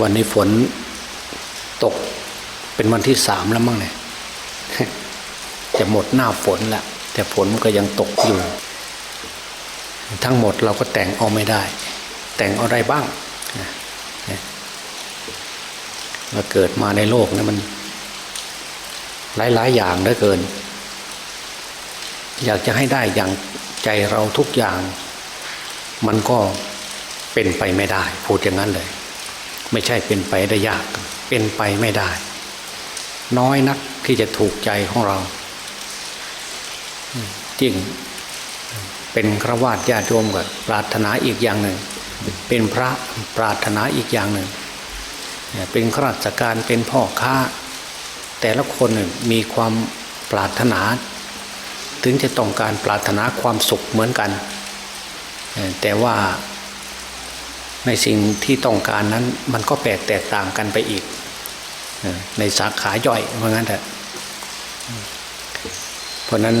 วันนี้ฝนตกเป็นวันที่สามแล้วมั้งเนี่ยจะหมดหน้าฝนแล้วแต่ฝนมันก็ยังตกอยู่ ทั้งหมดเราก็แต่งเอาไม่ได้ แต่งเอาได้บ้างนะนะเราเกิดมาในโลกนะมัน หลายๆอย่างเหลือเกิน อยากจะให้ได้อย่างใจเราทุกอย่าง มันก็เป็นไปไม่ได้ พูดอย่างนั้นเลย ไม่ใช่เป็นไปได้ยาก เป็นไปไม่ได้ น้อยนักที่จะถูกใจของเราจริงเป็นครวาดญาติโยมกับปรารถนาอีกอย่างหนึ่ง เป็นพระปรารถนาอีกอย่างหนึ่ง เป็นข้าราชการเป็นพ่อค้า แต่ละคนมีความปรารถนา ถึงจะต้องการปรารถนาความสุขเหมือนกัน แต่ว่า ในสิ่งที่ต้องการนั้นมันก็แปลกแตกต่างกันไปอีก ในสาขาย่อยเพราะงั้นเถอะเพราะนั้น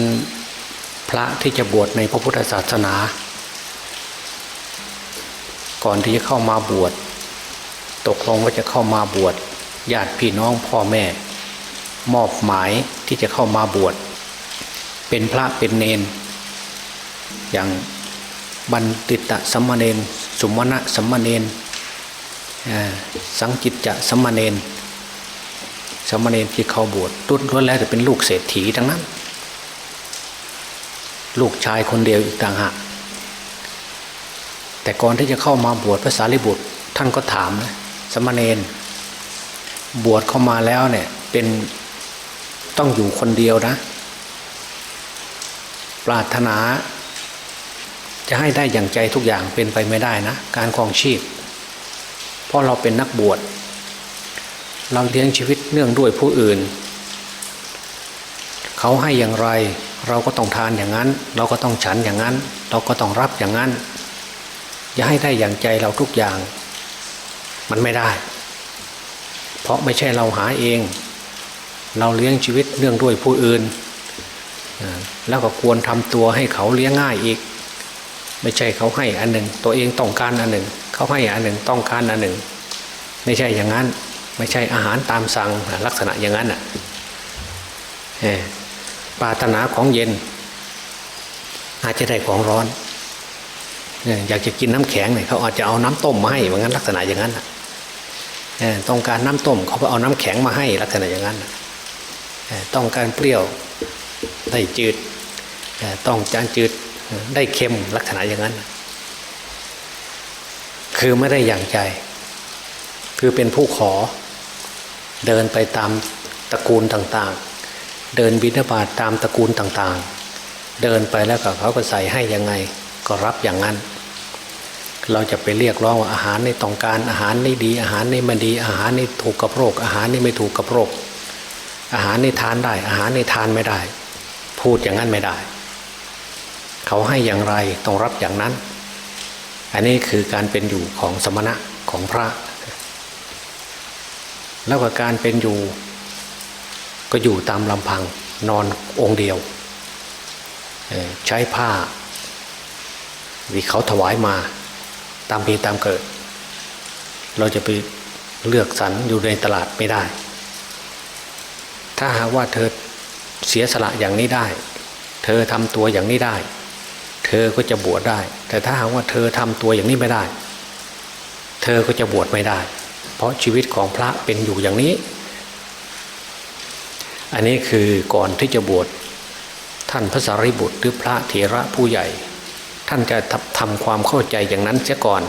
พระที่จะบวชในพระพุทธศาสนา ก่อนที่จะเข้ามาบวช ตกลงว่าจะเข้ามาบวชญาติพี่น้องพ่อแม่ มอบหมายที่จะเข้ามาบวช เป็นพระเป็นเนนอย่าง บันติตะสัมมาเนนสุมาณะสัมมาเนนสังจิตจะสัมมาเนนสัมมาเนนที่เขาบวชตุ้นล้วนแล้วจะเป็นลูกเศรษฐีทั้งนั้น ลูกชายคนเดียวอีกต่างหากแต่ก่อนที่จะเข้ามาบวชพระสารีบุตร ท่านก็ถามนะสมณเณรบวชเข้ามาแล้วเนี่ย เป็นต้องอยู่คนเดียวนะ ปรารถนา จะให้ได้อย่างใจทุกอย่างเป็นไปไม่ได้นะ การครองชีพ เพราะเราเป็นนักบวชเราเลี้ยงชีวิตเนื่องด้วยผู้อื่น เขาให้อย่างไร เราก็ต้องทานอย่างนั้น เราก็ต้องฉันอย่างนั้น เราก็ต้องรับอย่างนั้น อย่าให้ได้อย่างใจเราทุกอย่าง มันไม่ได้ เพราะไม่ใช่เราหาเอง เราเลี้ยงชีวิตเนื่องด้วยผู้อื่น แล้วก็ควรทำตัวให้เขาเลี้ยงง่ายอีก ไม่ใช่เขาให้อันหนึ่ง ตัวเองต้องการอันหนึ่ง เขาให้อันหนึ่งต้องการอันหนึ่ง ไม่ใช่อย่างนั้น ไม่ใช่อาหารตามสั่งลักษณะอย่างนั้นอะปารถนาของเย็น อาจจะได้ของร้อนอยากจะกินน้ำแข็งเนี่ยเขาอาจจะเอาน้ำต้มมาให้เหมือนกันลักษณะอย่างนั้นต้องการน้ำต้มเขาก็เอาน้ำแข็งมาให้ลักษณะอย่างนั้นต้องการเปรี้ยวได้จืดต้องจานจืด ได้เค็มลักษณะอย่างนั้น คือไม่ได้อย่างใจ คือเป็นผู้ขอ เดินไปตามตระกูลต่างๆ เดินบิณฑบาตตามตระกูลต่างๆ เดินไปแล้วก็เขาก็ใส่ให้ยังไงก็รับอย่างนั้น เราจะไปเรียกร้องว่าอาหารในต้องการอาหารนี่ดี อาหารนี่มันดี อาหารนี่ถูกกับโรค อาหารนี่ไม่ถูกกับโรค อาหารนี่ทานได้ อาหารนี่ทานไม่ได้ พูดอย่างนั้นไม่ได้ เขาให้อย่างไรต้องรับอย่างนั้น อันนี้คือการเป็นอยู่ของสมณะของพระ แล้วก็การเป็นอยู่ ก็อยู่ตามลำพังนอนองค์เดียว ใช้ผ้าที่เขาถวายมาตามมีตามเกิด เราจะไปเลือกสรรอยู่ในตลาดไม่ได้ ถ้าหากว่าเธอเสียสละอย่างนี้ได้ เธอทำตัวอย่างนี้ได้ เธอก็จะบวชได้ แต่ถ้าหากว่าเธอทำตัวอย่างนี้ไม่ได้ เธอก็จะบวชไม่ได้ เพราะชีวิตของพระเป็นอยู่อย่างนี้ อันนี้คือก่อนที่จะบวชท่านพระสารีบุตรหรือพระเถระผู้ใหญ่ ท่านจะทำความเข้าใจอย่างนั้นเสียก่อน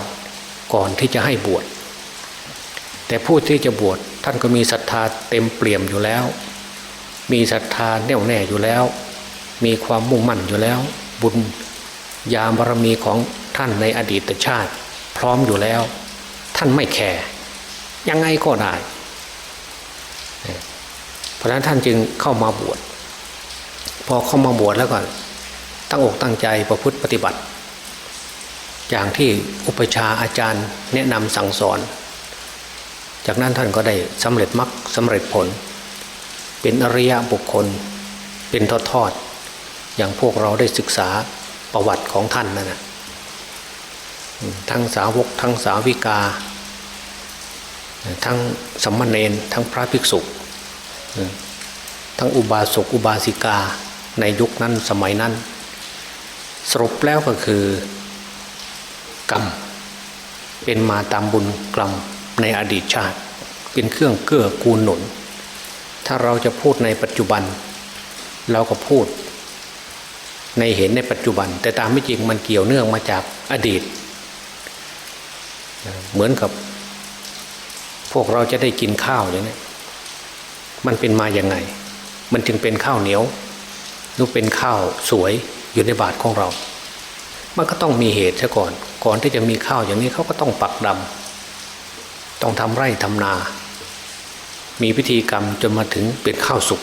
ก่อนที่จะให้บวช แต่ผู้ที่จะบวชท่านก็มีศรัทธาเต็มเปี่ยมอยู่แล้ว มีศรัทธาแน่วแน่อยู่แล้ว มีความมุ่งมั่นอยู่แล้ว บุญ ญาบารมีของท่านในอดีตชาติ พร้อมอยู่แล้ว ท่านไม่แคร์ยังไงก็ได้ เพราะฉะนั้นท่านจึงเข้ามาบวชพอเข้ามาบวชแล้วก็ตั้งอกตั้งใจประพฤติปฏิบัติ อย่างที่อุปชาอาจารย์แนะนำสั่งสอน จากนั้นท่านก็ได้สำเร็จมรรคสำเร็จผล เป็นอริยบุคคล เป็นทอดทอดอย่างพวกเราได้ศึกษา ประวัติของท่านนั่นนะทั้งสาวกทั้งสาวิกา ทั้งสัมมาเนนทั้งพระภิกษุทั้งอุบาสกอุบาสิกาในยุคนั้นสมัยนั้น สรุปแล้วก็คือกรรม เป็นมาตามบุญกรรมในอดีตชาติ เป็นเครื่องเกื้อกูลหนุน ถ้าเราจะพูดในปัจจุบัน เราก็พูด ในเห็นในปัจจุบัน แต่ตามไม่จริงมันเกี่ยวเนื่องมาจากอดีต เหมือนกับ พวกเราจะได้กินข้าวอย่างนี้มันเป็นมาอย่างไง มันจึงเป็นข้าวเหนียวหรือเป็นข้าวสวยอยู่ในบาทของเรา มันก็ต้องมีเหตุซะก่อน ก่อนที่จะมีข้าวอย่างนี้เขาก็ต้องปักดำต้องทำไร่ทำนา มีพิธีกรรมจนมาถึงเป็นข้าวสุก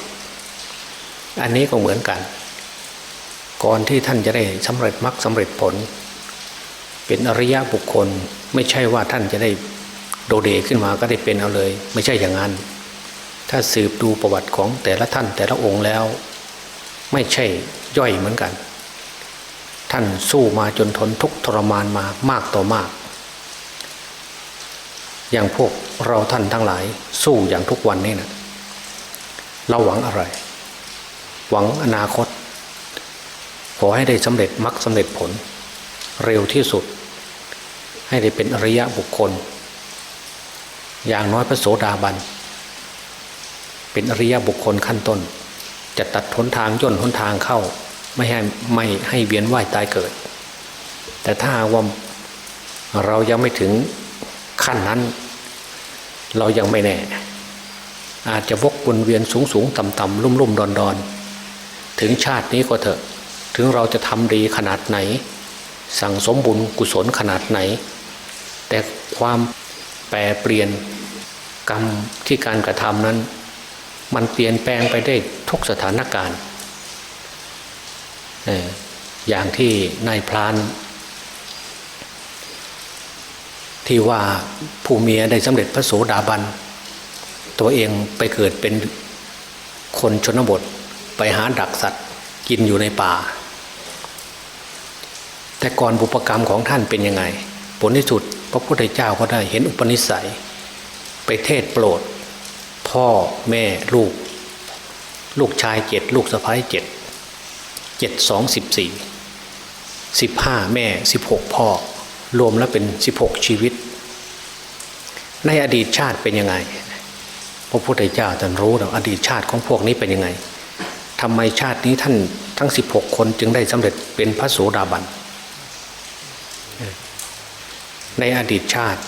อันนี้ก็เหมือนกัน ก่อนที่ท่านจะได้สำเร็จมรรคสำเร็จผล เป็นอริยะบุคคลไม่ใช่ว่าท่านจะได้โดเดขึ้นมาก็ได้เป็นเอาเลย ไม่ใช่อย่างนั้น ถ้าสืบดูประวัติของแต่ละท่านแต่ละองค์แล้ว ไม่ใช่ย่อยเหมือนกัน ท่านสู้มาจนทนทุกทรมานมามากต่อมาก อย่างพวกเราท่านทั้งหลายสู้อย่างทุกวันนี้นะเราหวังอะไร หวังอนาคต ขอให้ได้สำเร็จมรรคสำเร็จผล เร็วที่สุด ให้ได้เป็นอริยะบุคคล อย่างน้อยพระโสดาบัน เป็นอริยะบุคคลขั้นต้น จะตัดหนทางย่นหนทางเข้า ไม่ให้ไม่ให้เวียนว่ายตายเกิด แต่ถ้าว่าเรายังไม่ถึงขั้นนั้น เรายังไม่แน่ อาจจะวกวนเวียนสูงสูงต่ำต่ำลุ่มลุ่มดอนดอนถึงชาตินี้ก็เถอะ ถึงเราจะทำดีขนาดไหน สั่งสมบุญกุศลขนาดไหน แต่ความแปรเปลี่ยนกรรมที่การกระทำนั้น มันเปลี่ยนแปลงไปได้ทุกสถานการณ์อย่างที่นายพราน ที่ว่าผู้เมียได้สำเร็จพระโสดาบัน ตัวเองไปเกิดเป็นคนชนบทไปหาดักสัตว์กินอยู่ในป่า แต่ก่อนบุปกรรมของท่านเป็นยังไง ผลที่สุดพระพุทธเจ้าก็ได้เห็นอุปนิสัย ไปเทศโปรด พ่อแม่ลูก ลูกชายเจ็ดลูกสะพ้ายเจ็ดเจ็ดสองสิบสี่สิบห้าแม่สิบหกพ่อ รวมแล้วเป็นสิบหกชีวิต ในอดีตชาติเป็นยังไง พระพุทธเจ้าท่านรู้แล้วอดีตชาติของพวกนี้เป็นยังไงทำไมชาตินี้ท่านทั้งสิบหกคนจึงได้สำเร็จเป็นพระโสดาบัน ในอดีตชาติ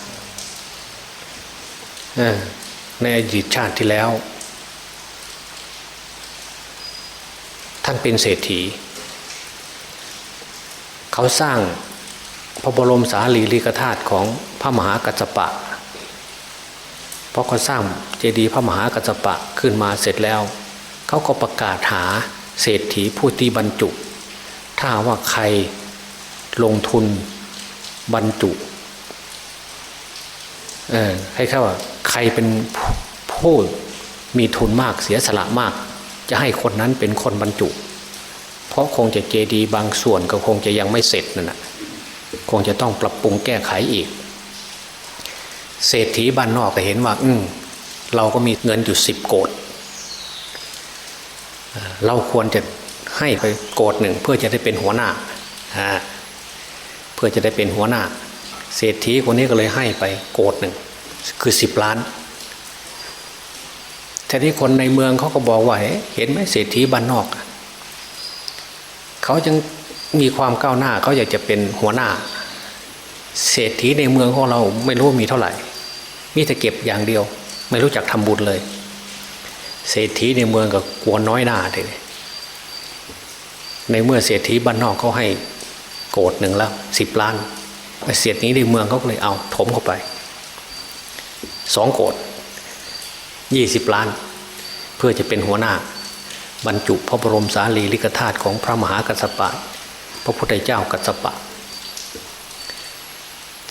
ในอดีตชาติที่แล้ว ท่านเป็นเศรษฐี เขาสร้างพระบรมสารีริกธาตุของพระมหากัจจปะ เพราะเขาสร้างเจดีย์พระมหากัจจปะขึ้นมาเสร็จแล้ว เขาก็ประกาศหาเศรษฐีผู้ที่บรรจุ ถ้าว่าใครลงทุนบรรจุ ออให้เขาว่าใครเป็นผู้มีทุนมากเสียสละมาก จะให้คนนั้นเป็นคนบรรจุ เพราะคงจะเจดีย์บางส่วนก็คงจะยังไม่เสร็จนั่นแหะคงจะต้องปรับปรุงแก้ไขอีก เศรษฐีบ้านนอกก็เห็นว่า อืมเราก็มีเงินอยู่สิบโกดเราควรจะให้ไปโกดหนึ่งเพื่อจะได้เป็นหัวหน้า เพื่อจะได้เป็นหัวหน้า เศรษฐีคนนี้ก็เลยให้ไปโกดหนึ่งคือสิบล้านแต่ที่คนในเมืองเขาก็บอกว่าเห็นไหมเศรษฐีบ้านนอกเขายังมีความก้าวหน้าเขาอยากจะเป็นหัวหน้า เศรษฐีในเมืองของเราไม่รู้มีเท่าไหร่ มีแต่เก็บอย่างเดียว ไม่รู้จักทำบุญเลย เศรษฐีในเมืองก็กลัวน้อยหน้าเลยในเมื่อเศรษฐีบ้านนอกเขาให้โกดหนึ่งแล้วสิบล้าน เศรษฐีในเมืองเขาเลยเอาถมเข้าไปสองโกดยี่สิบล้าน เพื่อจะเป็นหัวหน้า บรรจุพระบรมสารีริกธาตุของพระมหากัสสปะ พระพุทธเจ้ากัสสปะ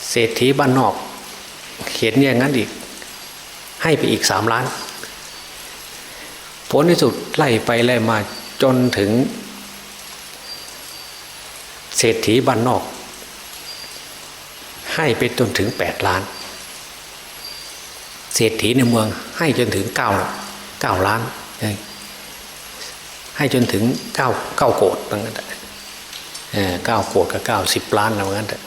เศรษฐีบ้านนอกเขียนอย่างนั้นอีก ให้ไปอีกสามล้าน ผลที่สุดไล่ไปไล่มาจนถึง เศรษฐีบ้านนอก ให้ไปจนถึงแปดล้าน เศรษฐีในเมืองให้จนถึงเก้าเก้าล้าน ให้จนถึงเก้าเก้าโกดบางนั้นเก้าโกดกับเก้าสิบล้านแล้วงั้นแต่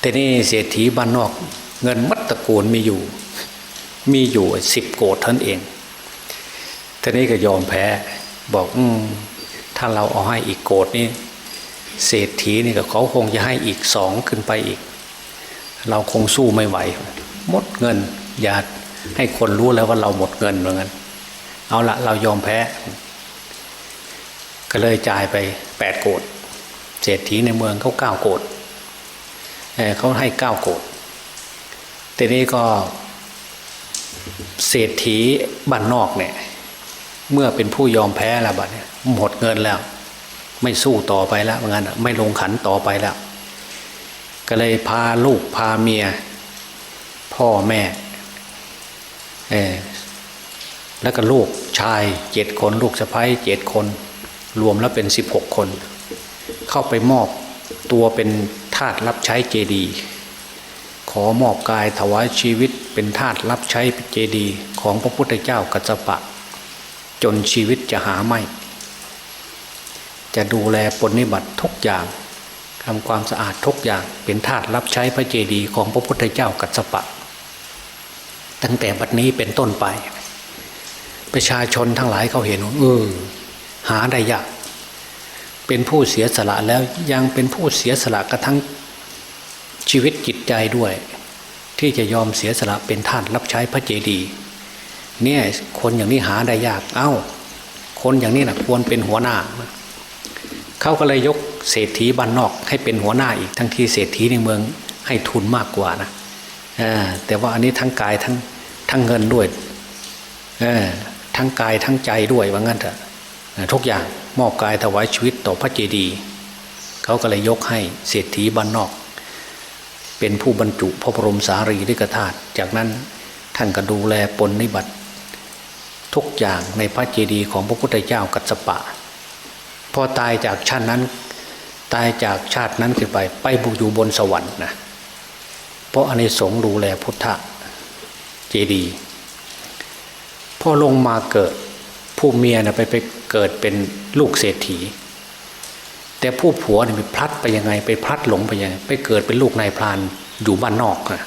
แต่นี่เศรษฐีบ้านนอกเงินมัดตะกูลมีอยู่ มีอยู่สิบโกดท่านเองทีนี้ก็ยอมแพ้บอก อืมถ้าเราเอาให้อีกโกดนี่ เศรษฐีนี่ก็เขาคงจะให้อีกสองขึ้นไปอีก เราคงสู้ไม่ไหว หมดเงิน อย่าให้คนรู้แล้วว่าเราหมดเงินเหมือนกันเอาละเรายอมแพ้ ก็เลยจ่ายไปแปดโกดเศรษฐีในเมืองเขาเก้าโกดเขาให้เก้าโกดทีนี้ก็เศรษฐีบ้านนอกเนี่ย เมื่อเป็นผู้ยอมแพ้แล้วบัดเนี่ยหมดเงินแล้ว ไม่สู้ต่อไปแล้วเหมือนกันไม่ลงขันต่อไปแล้ว ก็เลยพาลูกพาเมีย พ่อแม่เออแล้วก็ลูกชายเจ็ดคน ลูกสะพ้ายเจ็ดคน รวมแล้วเป็นสิบหกคน เข้าไปมอบตัวเป็นทาสรับใช้เจดี ขอมอบกายถวายชีวิตเป็นทาสรับใช้เจดี ของพระพุทธเจ้ากัจจปะ จนชีวิตจะหาไม่ จะดูแลปฏิบัติทุกอย่างทำความสะอาดทุกอย่างเป็นทาสรับใช้พระเจดีย์ของพระพุทธเจ้ากัสปะ ตั้งแต่บัดนี้เป็นต้นไป ประชาชนทั้งหลายเขาเห็นว่าเออหาได้ยากเป็นผู้เสียสละแล้วยังเป็นผู้เสียสละกระทั่งชีวิตจิตใจด้วย ที่จะยอมเสียสละเป็นท่าสรับใช้พระเจดีย์เนี่ยคนอย่างนี้หาได้ยากเอา้า คนอย่างนี้นะควรเป็นหัวหน้า เขาก็เลยยกเศรษฐีบ้านนอกให้เป็นหัวหน้าอีกทั้งที่เศรษฐีในเมืองให้ทุนมากกว่านะแต่ว่าอันนี้ทั้งกายทั้งทั้งเงินด้วยทั้งกายทั้งใจด้วยว่างั้นเถอะทุกอย่างมอบกายถวายชีวิตต่อพระเจดีย์เขาก็เลยยกให้เศรษฐีบ้านนอก เป็นผู้บรรจุพระบรมสารีริกธาตุจากนั้นท่านก็ดูแลปนนิบัติ ทุกอย่างในพระเจดีย์ของพระพุทธเจ้ากัสสปะ พอตายจากชาตินั้น ตายจากชาตินั้นขึ้นไป ไปบุกอยู่บนสวรรค์นะเพราะอเนสงดูแลพุทธเจดีพอลงมาเกิด ผู้เมียนะไปไปเกิดเป็นลูกเศรษฐี แต่ผู้ผัวเนี่ยไปพลัดไปยังไง ไปพลัดหลงไปยังไงไปเกิดเป็นลูกนายพรานอยู่บ้านนอกนะ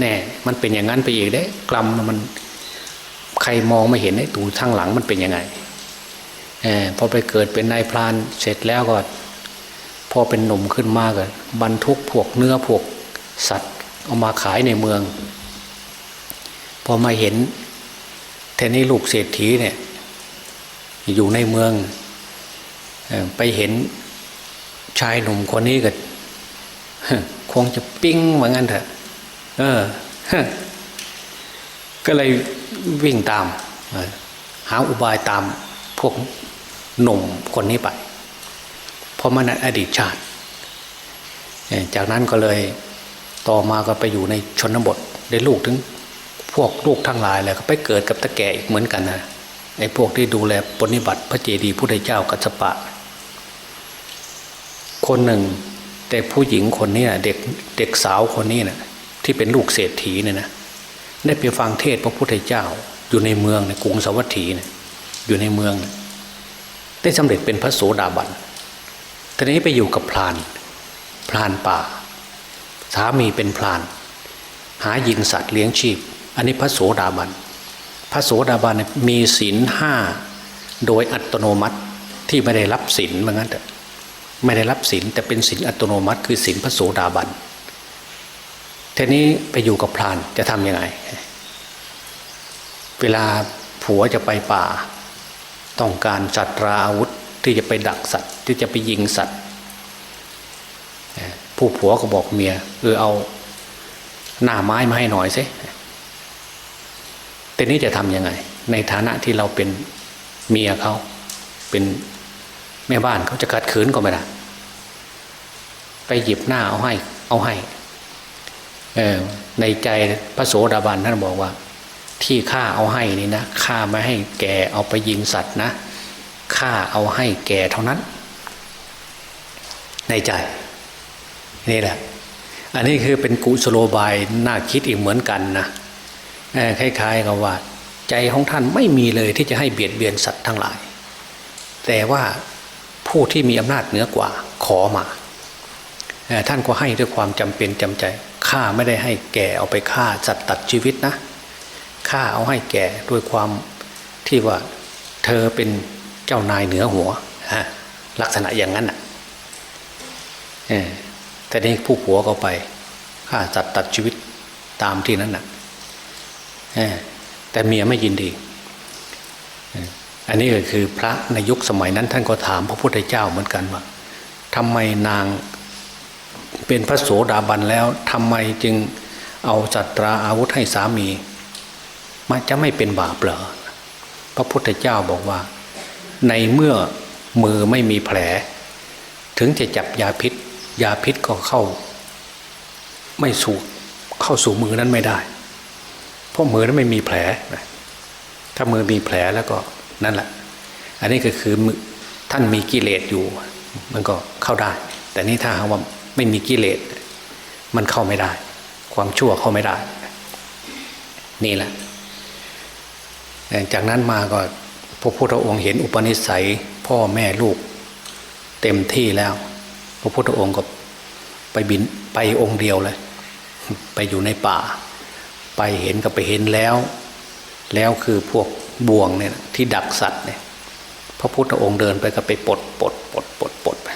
แน่มันเป็นอย่างนั้นไปอีกได้กรรมมันใครมองไม่เห็นไอ้ตูทางหลังมันเป็นยังไง พอไปเกิดเป็นนายพรานเสร็จแล้วก็พอเป็นหนุ่มขึ้นมาก็บรรทุกพวกเนื้อพวกสัตว์เอามาขายในเมือง พอมาเห็นแทนนี้ลูกเศรษฐีเนี่ยอยู่ในเมืองไปเห็นชายหนุ่มคนนี้ก็คงจะปิ้งเหมือนกันเถอะเออก็เลยวิ่งตามหาอุบายตามพวก หนุ่มคนนี้ไปเพราะมันอดีตชาติ จากนั้นก็เลยต่อมาก็ไปอยู่ในชนบทได้ลูกถึงพวกลูกทั้งหลายเลยก็ไปเกิดกับตะแก่อีกเหมือนกันนะไอ้พวกที่ดูแลปฏิบัติพระเจดีย์พุทธเจ้ากัสปะ คนหนึ่ง แต่ผู้หญิงคนนี้นะเด็กเด็กสาวคนนี้นะที่เป็นลูกเศรษฐีเนี่ยนะได้ไปฟังเทศพระพุทธเจ้าอยู่ในเมืองในกรุงสวัสดีเนี่ยอยู่ในเมือง ได้สำเร็จเป็นพระโสดาบันทีนี้ไปอยู่กับพราน พรานป่า สามีเป็นพราน หายิงสัตว์เลี้ยงชีพ อันนี้พระโสดาบัน พระโสดาบันมีศีลห้าโดยอัตโนมัติที่ไม่ได้รับศีลเหมือนกันแต่ไม่ได้รับศีลแต่เป็นศีลอัตโนมัติ คือศีลพระโสดาบันทีนี้ไปอยู่กับพรานจะทำยังไง เวลาผัวจะไปป่า ต้องการจัดราอาวุธที่จะไปดักสัตว์ที่จะไปยิงสัตว์ผู้ผัวก็บอกเมียเออเอาหน้าไม้มาให้หน่อยสิแต่นี้จะทำยังไง ในฐานะที่เราเป็นเมียเขาเป็นแม่บ้านเขาจะขัดขืนก็ไม่ได้ไปหยิบหน้าเอาให้ เอาให้ในใจพระโสดาบันท่านบอกว่า ที่ข้าเอาให้นี่นะข้าไม่ให้แกเอาไปยิงสัตว์นะข้าเอาให้แกเท่านั้น ในใจนี่แหละ อันนี้คือเป็นกุศโลบายน่าคิดอีกเหมือนกันนะคล้ายๆกับว่า ใจของท่านไม่มีเลยที่จะให้เบียดเบียนสัตว์ทั้งหลาย แต่ว่าผู้ที่มีอำนาจเหนือกว่าขอมาท่านก็ให้ด้วยความจำเป็นจำใจข้าไม่ได้ให้แกเอาไปฆ่าสัตว์ตัดชีวิตนะ ข้าเอาให้แก่ด้วยความที่ว่าเธอเป็นเจ้านายเหนือหัวลักษณะอย่างนั้นน่ะเอแต่นี่ผู้ผัวก็ไปฆ่าสัตว์ตัดชีวิตตามที่นั้นน่ะแต่เมียไม่ยินดี อันนี้ก็คือพระในยุคสมัยนั้นท่านก็ถามพระพุทธเจ้าเหมือนกันว่าทำไมนางเป็นพระโสดาบันแล้วทำไมจึงเอาจัตราอาวุธให้สามี มันจะไม่เป็นบาปเหรอพระพุทธเจ้าบอกว่า ในเมื่อมือไม่มีแผล ถึงจะจับยาพิษ ยาพิษก็เข้า ไม่สู่เข้าสู่มือนั้นไม่ได้ เพราะมือนั้นไม่มีแผล ถ้ามือมีแผลแล้วก็นั่นแหละ อันนี้ก็คือมือท่านมีกิเลสอยู่ มันก็เข้าได้ แต่นี่ถ้าหากว่าไม่มีกิเลสมันเข้าไม่ได้ ความชั่วเข้าไม่ได้ นี่แหละ จากนั้นมาก็พระพุทธองค์เห็นอุปนิสัยพ่อแม่ลูกเต็มที่แล้ว พระพุทธองค์ก็ไปบินไปองค์เดียวเลย ไปอยู่ในป่า ไปเห็นก็ไปเห็นแล้ว แล้วคือพวกบ่วงเนี่ยที่ดักสัตว์เนี่ยพระพุทธองค์เดินไปก็ไปปลดปลดปลดปลดปลดไป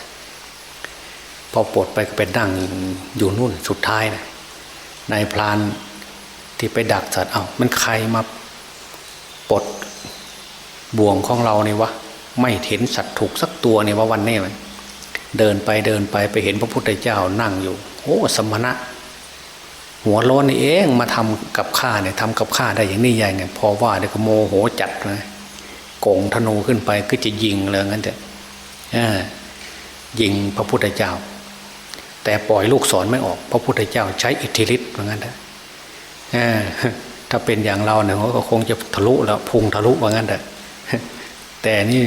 พอปลดไปก็ไปนั่งอยู่นู่นสุดท้ายนะนายพรานที่ไปดักสัตว์เอา้ามันใครมา ปลดบ่วงของเราเนี่ยวะไม่เห็นสัตว์ถูกสักตัวเนี่ยวะวันนี้มันเดินไปเดินไปไปเห็นพระพุทธเจ้านั่งอยู่โอ้สมณะ หัวร้อนนี่เองมาทำกับข้าเนี่ยทำกับข้าได้อย่างนี้ยังไงพอว่าเดี๋ยวก็โมโหจัดนะโกงธนูขึ้นไปก็จะยิงเลยงั้นเถอะยิงพระพุทธเจ้า แต่ปล่อยลูกศรไม่ออก พระพุทธเจ้าใช้อิทธิฤทธิ์เหมือนกันเถอะ ถ้าเป็นอย่างเราเนี่ยก็คงจะทะลุแล้วพุงทะลุว่างั้นเถอะแต่นี่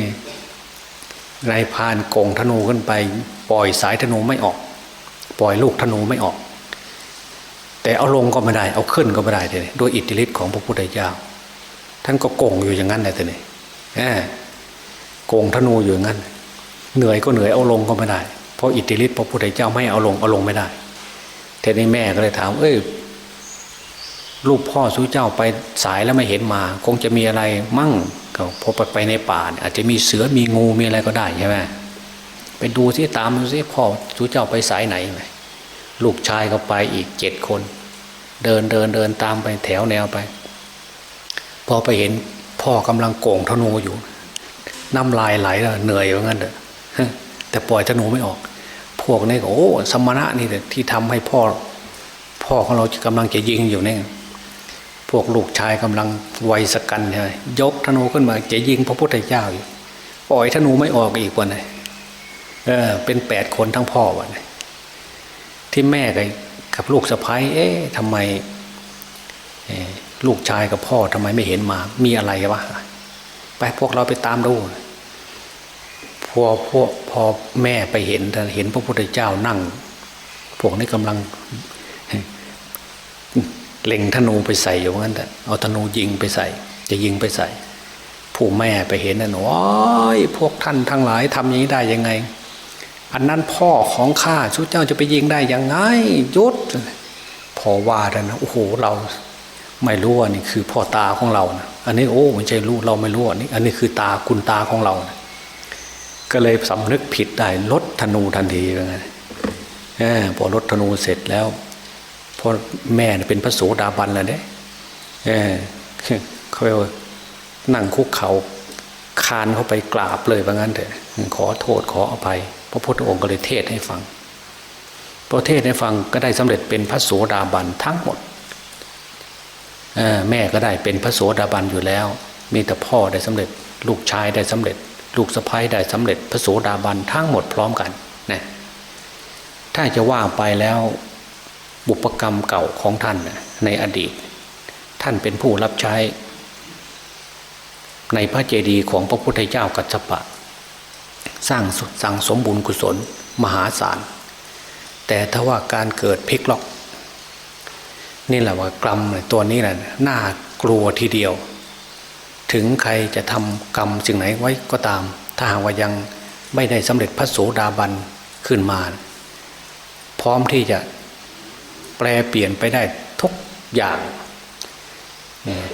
นายพานกงธนูขึ้นไป ปล่อยสายธนูไม่ออก ปล่อยลูกธนูไม่ออก แต่เอาลงก็ไม่ได้ เอาขึ้นก็ไม่ได้เลยด้วยอิทธิฤทธิ์ของพระพุทธเจ้าท่านก็โกงอยู่อย่างนั้นเลยทีนี้โกงธนูอยู่อย่างนั้น เหนื่อยก็เหนื่อยเอาลงก็ไม่ได้เพราะอิทธิฤทธิ์พระพุทธเจ้าไม่เอาลงเอาลงไม่ได้ทีนี้แม่ก็เลยถาม เอ้ย ลูกพ่อสู้เจ้าไปสายแล้วไม่เห็นมา คงจะมีอะไรมั่งก็พอไปไปในป่าอาจจะมีเสือมีงูมีอะไรก็ได้ใช่ไหมไปดูสิตามดูสิพ่อสู้เจ้าไปสายไหนไหมลูกชายก็ไปอีกเจ็ดคน เดินเดินเดินตามไปแถวแนวไป พอไปเห็นพ่อกำลังโก่งธนูอยู่ น้ำลายไหลแล้วเหนื่อยว่างั้นเถอะแต่ปล่อยธนูไม่ออก พวกนี้ก็โอ้สมณะนี่ที่ทำให้พ่อ พ่อของเรากำลังจะยิงอยู่เนี่ย พวกลูกชายกำลังไวสกันใช่ไหมยกธนูขึ้นมาจะยิงพระพุทธเจ้าอยู่ปล่อยธนูไม่ออกอีกวันเลยเออ เป็นแปดคนทั้งพ่อวันเลยที่แม่กับลูกสะพ้ายเอ๊ะทำไมลูกชายกับพ่อทำไมไม่เห็นมา มีอะไรวะไปพวกเราไปตามดูพอพวกพอแม่ไปเห็นเห็นพระพุทธเจ้านั่ง พวกนี้กำลัง เล็งธนูไปใส่อยู่งั้นแต่เอาธนูยิงไปใส่ จะยิงไปใส่ ผู้แม่ไปเห็นนั่นโอ้ยพวกท่านทั้งหลายทำอย่างนี้ได้ยังไง อันนั้นพ่อของข้าชุดเจ้าจะไปยิงได้ยังไงยุดพอว่าแล้วนะโอ้โหเรา ไม่รู้ว่านี่คือพ่อตาของเรานะอันนี้โอ้ไม่ใช่รู้เราไม่รู้อันนี้ อันนี้คือตาคุณตาของเรานะก็เลยสำนึกผิดได้ลดธนูทันทีเลยนะพอลดธนูเสร็จแล้ว พอแม่เป็นพระโสดาบันแล้วเนี่ยเขานั่งคุกเขาคานเข้าไปกราบเลยว่างั้นเถอะขอโทษขออภัย พระพุทธองค์ก็เลยเทศให้ฟังพอเทศให้ฟังก็ได้สำเร็จเป็นพระโสดาบันทั้งหมดแม่ก็ได้เป็นพระโสดาบันอยู่แล้ว มีแต่พ่อได้สำเร็จ ลูกชายได้สำเร็จ ลูกสะพ้ายได้สำเร็จพระโสดาบันทั้งหมดพร้อมกันนะถ้าจะว่าไปแล้ว บุปกรรมเก่าของท่านในอดีต ท่านเป็นผู้รับใช้ ในพระเจดีย์ของพระพุทธเจ้ากัจจปะ สร้างสั่งสมบุญกุศลมหาศาล แต่ถ้าว่าการเกิดพลิกล็อก นี่แหละว่ากรรมตัวนี้แหละน่ากลัวทีเดียว ถึงใครจะทำกรรมสิ่งไหนไว้ก็ตาม ถ้าหากว่ายังไม่ได้สำเร็จพระโสดาบันขึ้นมา พร้อมที่จะ แปลเปลี่ยนไปได้ทุกอย่าง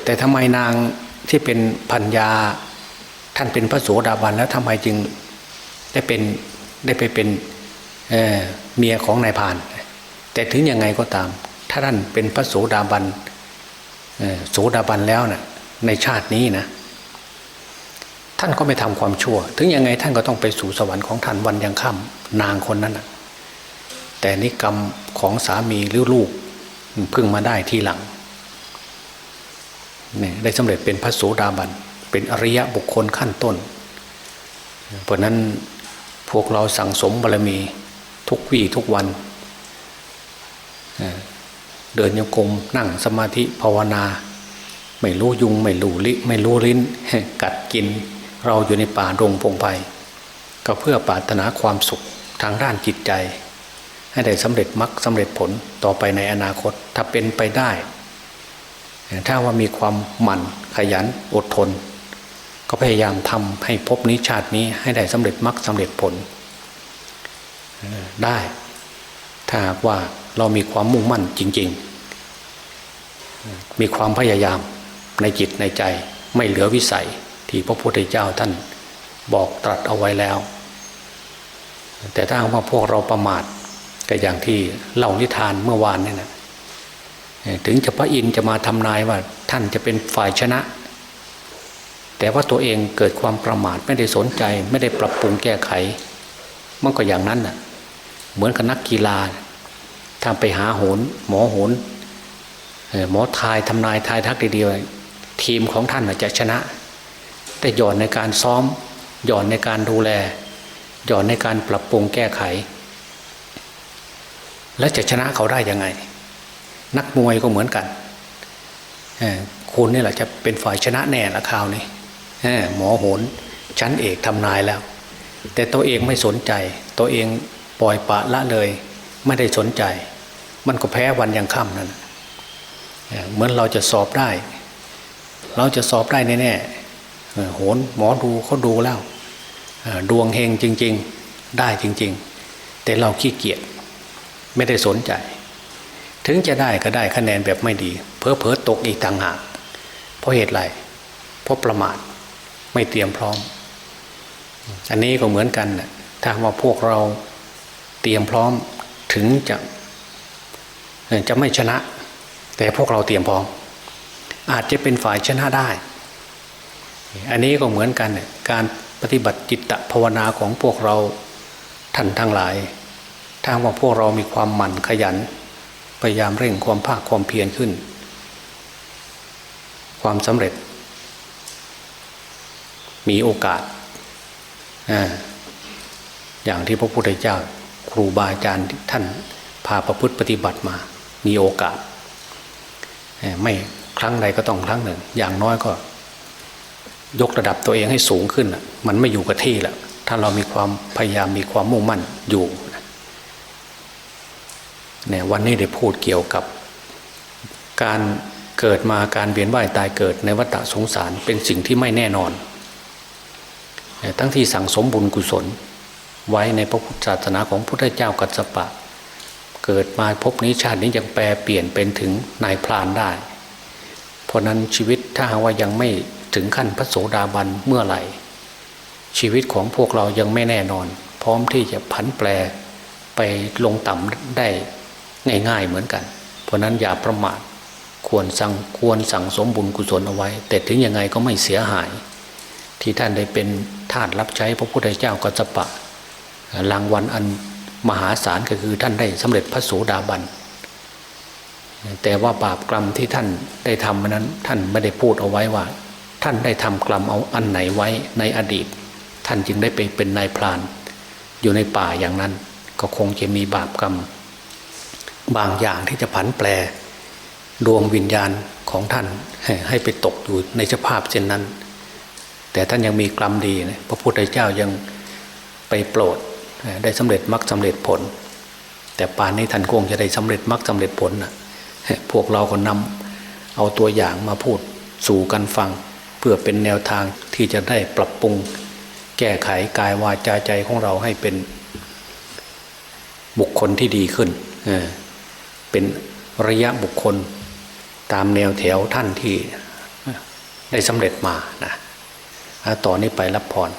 แต่ทำไมนางที่เป็นพัญญาท่านเป็นพระโสดาบันแล้วทำไมจึงได้เป็นได้ไปเป็นเเมียของนายพาน แต่ถึงยังไงก็ตาม ถ้าท่านเป็นพระโสดาบันโสดาบันแล้วนะ่ะในชาตินี้นะท่านก็ไม่ทำความชั่ว ถึงยังไงท่านก็ต้องไปสู่สวรรค์ของท่านวันยังค่ำนางคนนั้นนะ แต่นิกรรมของสามีหรือลูกเพิ่งมาได้ทีหลังเนี่ยได้สำเร็จเป็นพระโสดาบัน เป็นอริยะบุคคลขั้นต้น เพราะนั้นพวกเราสั่งสมบารมีทุกวี่ทุกวัน เดินโยกมนั่งสมาธิภาวนา ไม่รู้ยุง ไม่รู้ลิไม่รู้ลิ้น กัดกิน เราอยู่ในป่าดงพงไพ่ก็เพื่อปรารถนาความสุขทางด้านจิตใจ ให้ได้สำเร็จมรรคสำเร็จผลต่อไปในอนาคต ถ้าเป็นไปได้ ถ้าว่ามีความหมั่นขยันอดทน ก็พยายามทำให้พบนิชาตินี้ให้ได้สำเร็จมรรคสำเร็จผลได้ ถ้าว่าเรามีความมุ่งมั่นจริง ๆ มีความพยายามในจิตในใจไม่เหลือวิสัยที่พระพุทธเจ้าท่านบอกตรัสเอาไว้แล้ว แต่ถ้าว่าพวกเราประมาท ก็อย่างที่เล่านิทานเมื่อวานนี่นะถึงจะพระอินจะมาทำนายว่าท่านจะเป็นฝ่ายชนะ แต่ว่าตัวเองเกิดความประมาทไม่ได้สนใจ ไม่ได้ปรับปรุงแก้ไข มันก็อย่างนั้นน่ะ เหมือนกับนักกีฬาถ้าไปหาโหน หมอโหนหมอทายทำนายทายทักเดียวทีมของท่านจะชนะ แต่หย่อนในการซ้อม หย่อนในการดูแล หย่อนในการปรับปรุงแก้ไข แล้วจะชนะเขาได้ยังไง นักมวยก็เหมือนกันคุณนี่แหละจะเป็นฝ่ายชนะแน่ละคราวนี้หมอโหนชั้นเอกทำนายแล้ว แต่ตัวเองไม่สนใจ ตัวเองปล่อยปะละเลย ไม่ได้สนใจ มันก็แพ้วันยังค่ำนั่นเหมือนเราจะสอบได้ เราจะสอบได้แน่ๆโหนหมอดูเขาดูแล้วดวงเฮงจริง ๆ ได้จริง ๆ แต่เราขี้เกียจ ไม่ได้สนใจ ถึงจะได้ก็ได้คะแนนแบบไม่ดี เพอเพอตกอีกต่างหากเพราะเหตุไรเพราะประมาทไม่เตรียมพร้อม อันนี้ก็เหมือนกันถ้าว่าพวกเราเตรียมพร้อมถึงจะจะไม่ชนะ แต่พวกเราเตรียมพร้อม อาจจะเป็นฝ่ายชนะได้ อันนี้ก็เหมือนกัน การปฏิบัติจิตภาวนาของพวกเราท่านทั้งหลาย ถ้าว่าพวกเรามีความหมั่นขยัน พยายามเร่งความภาคความเพียรขึ้น ความสำเร็จ มีโอกาสออย่างที่พระพุทธเจ้าครูบาอาจารย์ท่านพาประพฤติปฏิบัติมา มีโอกาส ไม่ครั้งใดก็ต้องครั้งหนึ่ง อย่างน้อยก็ ยกระดับตัวเองให้สูงขึ้น มันไม่อยู่กับที่แหละถ้าเรามีความพยายามมีความมุ่งมั่นอยู่ เนี่ยวันนี้ได้พูดเกี่ยวกับ การเกิดมาการเวียนว่ายตายเกิดในวัฏสงสารเป็นสิ่งที่ไม่แน่นอน ทั้งที่สั่งสมบุญกุศล ไว้ในพระพุทธศาสนาของพระพุทธเจ้ากัสปะ เกิดมาพบนี้ชาตินี้ยังแปลเปลี่ยนเป็นถึงนายพรานได้ เพราะนั้นชีวิตถ้าหากว่ายังไม่ถึงขั้นพระโสดาบันเมื่อไหร่ ชีวิตของพวกเรายังไม่แน่นอน พร้อมที่จะผันแปรไปลงต่ำได้ ง่ายๆเหมือนกัน เพราะนั้นอย่าประมาทควรสั่งควรสั่งสมบุญกุศลเอาไว้ แต่ถึงยังไงก็ไม่เสียหาย ที่ท่านได้เป็นทาสรับใช้พระพุทธเจ้ากัสปะ รางวัลอันมหาศาลก็คือท่านได้สำเร็จพระโสดาบัน แต่ว่าบาปกรรมที่ท่านได้ทำนั้น ท่านไม่ได้พูดเอาไว้ว่า ท่านได้ทำกรรมเอาอันไหนไว้ในอดีต ท่านจึงได้ไปเป็นนายพราน อยู่ในป่าอย่างนั้นก็คงจะมีบาปกรรม บางอย่างที่จะผันแปรดวงวิญญาณของท่านให้ไปตกอยู่ในสภาพเช่นนั้น แต่ท่านยังมีกรรมดีนะพระพุทธเจ้ายังไปโปรดได้สำเร็จมรรคสาเร็จผล แต่ป่านนี้ท่านคงจะได้สำเร็จมรรคสำเร็จผลนะพวกเราก็นำเอาตัวอย่างมาพูดสู่กันฟัง เพื่อเป็นแนวทางที่จะได้ปรับปรุง แก้ไขกายวาจาใจของเราให้เป็นบุคคลที่ดีขึ้น เป็นระยะบุคคลตามแนวแถวท่านที่ได้สำเร็จมานะอะต่อนนี้ไปรับพร